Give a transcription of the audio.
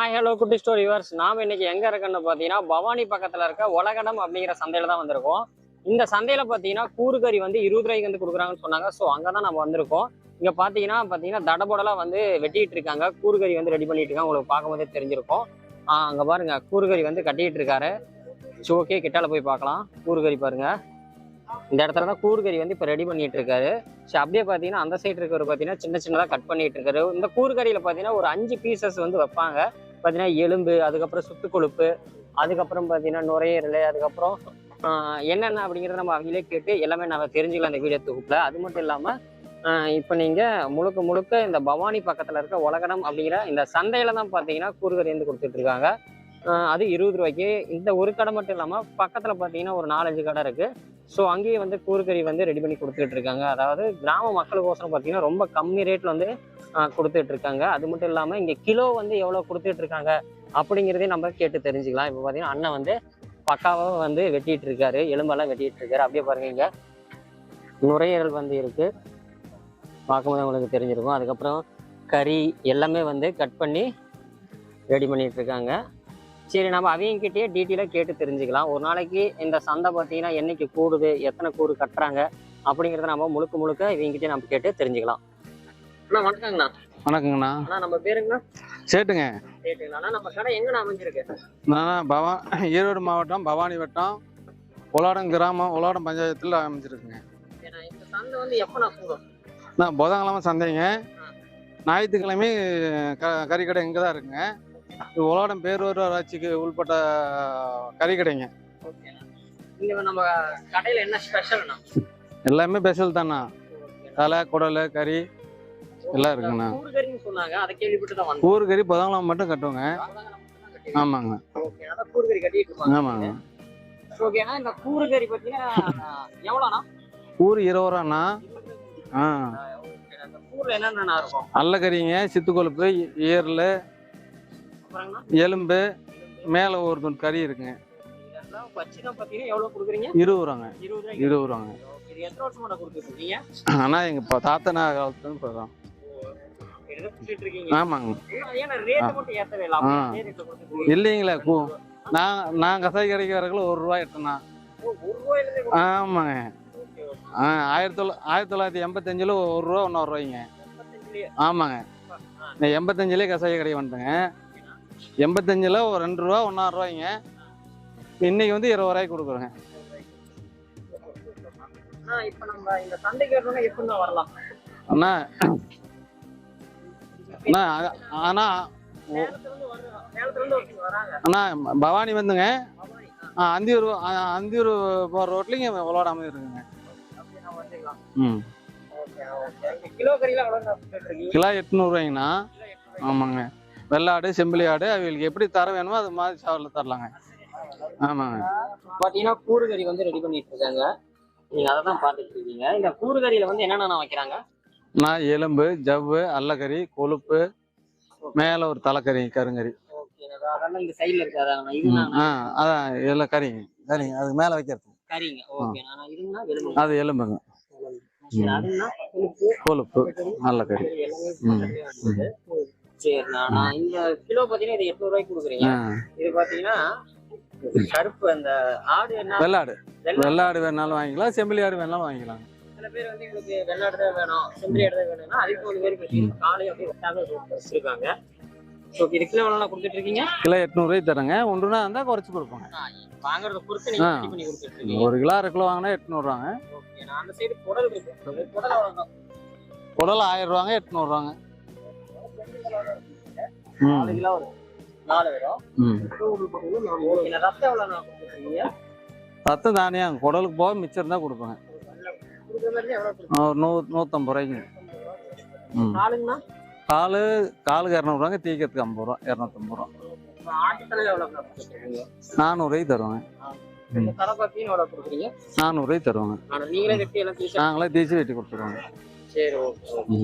Hi hello குட்டி story viewers நாம இன்னைக்கு எங்கே இருக்குன்னு பார்த்தீங்கன்னா பவானி பக்கத்தில் இருக்க உலகடம் அப்படிங்கிற சந்தையில் தான் வந்திருக்கோம். இந்த சந்தையில் பார்த்தீங்கன்னா கூறுகறி வந்து இருபது ரூபாய்க்கு வந்து கொடுக்குறாங்கன்னு சொன்னாங்க. ஸோ அங்கே தான் நம்ம வந்திருக்கோம். இங்கே பார்த்தீங்கன்னா பார்த்தீங்கன்னா தடபடலாம் வந்து வெட்டிட்டு இருக்காங்க. கூறுகறி வந்து ரெடி பண்ணிட்டு இருக்காங்க. உங்களுக்கு பார்க்கும்போதே தெரிஞ்சிருக்கும். அங்கே அங்க பாருங்க. கூறுகறி வந்து கட்டிட்டு இருக்காரு. ஸோ ஓகே கிட்டால போய் பார்க்கலாம். கூறுகறி பாருங்க. இந்த இடத்துல தான் கூறுகறி வந்து இப்போ ரெடி பண்ணிட்டு இருக்காரு. ஸோ அப்படியே பார்த்தீங்கன்னா அந்த சைடு இருக்கிறவர் பார்த்தீங்கன்னா சின்ன சின்னதாக கட் பண்ணிட்டு இருக்காரு. இந்த கூறுகறியில் பார்த்தீங்கன்னா ஒரு அஞ்சு பீசஸ் வந்து வைப்பாங்க. பார்த்தீங்கன்னா எலும்பு அதுக்கப்புறம் சுத்து கொழுப்பு அதுக்கப்புறம் பார்த்தீங்கன்னா நுரையீரல் அதுக்கப்புறம் என்னென்ன அப்படிங்கிறத நம்ம அவங்களே கேட்டு எல்லாமே நம்ம தெரிஞ்சுக்கலாம் இந்த வீடியோ தொகுப்பில். அது மட்டும் இல்லாமல் இப்போ நீங்கள் முழுக்க முழுக்க இந்த பவானி பக்கத்தில் இருக்க உலகடம் அப்படிங்கிற இந்த சந்தையில் தான் பார்த்தீங்கன்னா கூறுகறி வந்து கொடுத்துட்ருக்காங்க அது இருபது ரூபாய்க்கு. இந்த ஒரு கடை மட்டும் இல்லாமல் பக்கத்தில் பார்த்தீங்கன்னா ஒரு நாலஞ்சு கடை இருக்குது ஸோ அங்கேயே வந்து கூறுகறி வந்து ரெடி பண்ணி கொடுத்துட்டு இருக்காங்க. அதாவது கிராம மக்களுக்கோசரம் பார்த்தீங்கன்னா ரொம்ப கம்மி ரேட்டில் வந்து கொடுத்துட்டு இருக்காங்க. அது மட்டும் இல்லாமல் இங்கே கிலோ வந்து எவ்வளோ கொடுத்துட்டு இருக்காங்க அப்படிங்கிறதையும் நம்ம கேட்டு தெரிஞ்சுக்கலாம். இப்போ பார்த்தீங்கன்னா அண்ணன் வந்து பக்காவாக வந்து வெட்டிட்டு இருக்காரு. எலும்பெல்லாம் வெட்டிட்டு இருக்காரு. அப்படியே பாருங்க இங்கே. நுரையீரல் வந்து இருக்கு. பார்க்கும்போது உங்களுக்கு தெரிஞ்சிருக்கும். அதுக்கப்புறம் கறி எல்லாமே வந்து கட் பண்ணி ரெடி பண்ணிட்டு இருக்காங்க. சரி நம்ம அவங்ககிட்டயே டீட்டெயிலாக கேட்டு தெரிஞ்சுக்கலாம். ஒரு நாளைக்கு இந்த சந்தை பார்த்தீங்கன்னா என்னைக்கு கூடுது எத்தனை கூடு கட்டுறாங்க அப்படிங்கிறத நம்ம முழுக்க முழுக்க இவங்ககிட்டயே நம்ம கேட்டு தெரிஞ்சுக்கலாம். அண்ணா வணக்கங்கண்ணா. வணக்கங்கண்ணா. அண்ணா நம்ம பேருங்கண்ணா சேட்டுங்க. கேட்டுங்களா நம்ம கடை எங்கண்ணா அமைஞ்சிருக்கு? நான் பவா ஈரோடு மாவட்டம் பவானி வட்டம் உலாடம் கிராமம் உலாடம் பஞ்சாயத்தில் அமைஞ்சிருக்குங்க. இந்த சந்தை வந்து எப்போ கூடும் நான் புதன்கிழமை சந்தைங்க. ஞாயிற்றுக்கிழமை க கறிக்கடை இங்கே தான் இருக்குங்க. இது உலாடம் பேரூர் ஆட்சிக்கு உள்பட்ட கறிக்கடைங்க. இங்க நம்ம கடையில என்ன ஸ்பெஷல்ண்ணா எல்லாமே ஸ்பெஷல் தாண்ணா. தலை குடல் கறி எல்லாம் இருக்குங்கண்ணா. சொன்னாங்க. அதை கேள்விப்பட்டு தான் ஊர் கறி புதன்கிழமை மட்டும் கட்டுவோங்க. ஆமாங்க. ஆமாங்க. ஓகேண்ணா இந்த கூறுகறி பார்த்தீங்கன்னா எவ்வளோண்ணா? ஊர் இருபது ரூபாண்ணா. ஆ. அந்த கூறுல என்னென்ன இருக்கும்? அல்ல கறிங்க சித்து கொழுப்பு ஈரல் எலும்பு மேலே ஒரு துண்டு கறி இருக்குங்க. இருபது ரூபாங்க. இருபது ரூபாங்க. எங்கள் இப்போ தாத்தனா கொடுத்துட்டு இருக்கீங்க. ஆமாங்க. இல்லைங்களே நான் நான் கசாய் கடைக்கு வரக்குள்ள ஒரு ரூபா எட்டுனா. ஆமாங்க. ஆ ஆயிரத்தி தொள்ள ஆயிரத்தி தொள்ளாயிரத்தி எண்பத்தஞ்சில் ஒரு ரூபா ஒன்றரை ரூபாய்ங்க. ஆமாங்க. நான் எண்பத்தஞ்சிலே கசாய கடைக்கு வந்துட்டேங்க. எண்பத்தஞ்சில் ஒரு ரெண்டு ரூபா ஒன்றரை ரூபாய்ங்க. இன்னைக்கு வந்து இருபது ரூபாய்க்கு கொடுக்குறேங்க. அண்ணா, அண்ணா அண்ணா அண்ணா பவானி வந்துங்க. ஆ, அந்தியூர் அந்தியூர் போகிற ரோட்லைங்க விளாடாம இருக்குங்க. ம். கிலோ ரூபாய்க்கு. ஆமாங்க. வெள்ளாடு செம்பிளி ஆடு அவங்களுக்கு எப்படி தர வேணுமோ அது மாதிரி சாவலில் தரலாங்க. ஆமாங்க. பாத்தீங்கன்னா கூறுகறி வந்து ரெடி பண்ணிட்டு இருக்காங்க. நீங்க அதை தான் பார்த்துட்டு இருக்கீங்க. இந்த கூறுகறியில வந்து என்னென்ன வைக்கிறாங்க? நான் எலும்பு ஜவ்வு அல்லக்கறி கொழுப்பு மேலே ஒரு தலைக்கறி கருங்கறி. அதான் ம், இதுதான் ஆ அதான் இதெல்லாம் கறிங்க. கறிங்க. அது மேலே வைக்கிறது அது எலும்புங்க. கொழுப்பு நல்ல கறி சரிண்ணா இந்த கிலோ பாத்தீங்கன்னா இது எட்நூறு ரூபாய்க்கு கொடுக்குறீங்க இது பாத்தீங்கன்னா கருப்பு அந்த ஆடு என்ன வெள்ளாடு. வெள்ளை- வெள்ளாடு வேணாலும் வாங்கிக்கலாம் செம்பிளி ஆடு வேணாலும் வாங்கிக்கலாம். சில பேர் வந்து எங்களுக்கு வெள்ளாடு தான் வேணும் செம்பரி ஆடு தான் வேணும்னா அதுக்கு ஒரு பேர் பற்றி காலையை அப்படியே வெட்டாம வச்சிருக்காங்க. இது கிலோ எவ்வளோ கொடுத்துட்டு இருக்கீங்க கிலோ எட்நூறுவாய்க்கு தரேங்க. ஒன்றுனா இருந்தால் குறைச்சி கொடுப்போங்க. வாங்குறத பொறுத்து நீங்க ஆ. ரெடி பண்ணி கொடுத்துட்டு இருக்கீங்க ஒரு கிலோ அரை கிலோ வாங்கினா எட்நூறுவாங்க. ஓகே நான் அந்த சைடு குடல் இருக்கு குடல் எவ்வளோ குடல் ஆயிரம் ரூபாங்க எட்நூறுவாங்க. நாலு கிலோ வரும் வரும் ரத்தம் எவ்வளோ ரத்தம் குடலுக்கு போக மிச்சம் எவ்வளோ ஆ, ஒரு நூ நூற்றம்பது ரூபாய்க்கு காலு காலுக்கு இரநூறுவாங்க தீக்கிறதுக்கு ஐம்பது ரூபா இரநூத்தம்பது ரூபா. நானூறுவாய்க்கு தருவாங்க. நானூறுவாய்க்கு தருவாங்க. நீங்களே தீச்சு வெட்டி கொடுத்துருவாங்க. சரி ஓகே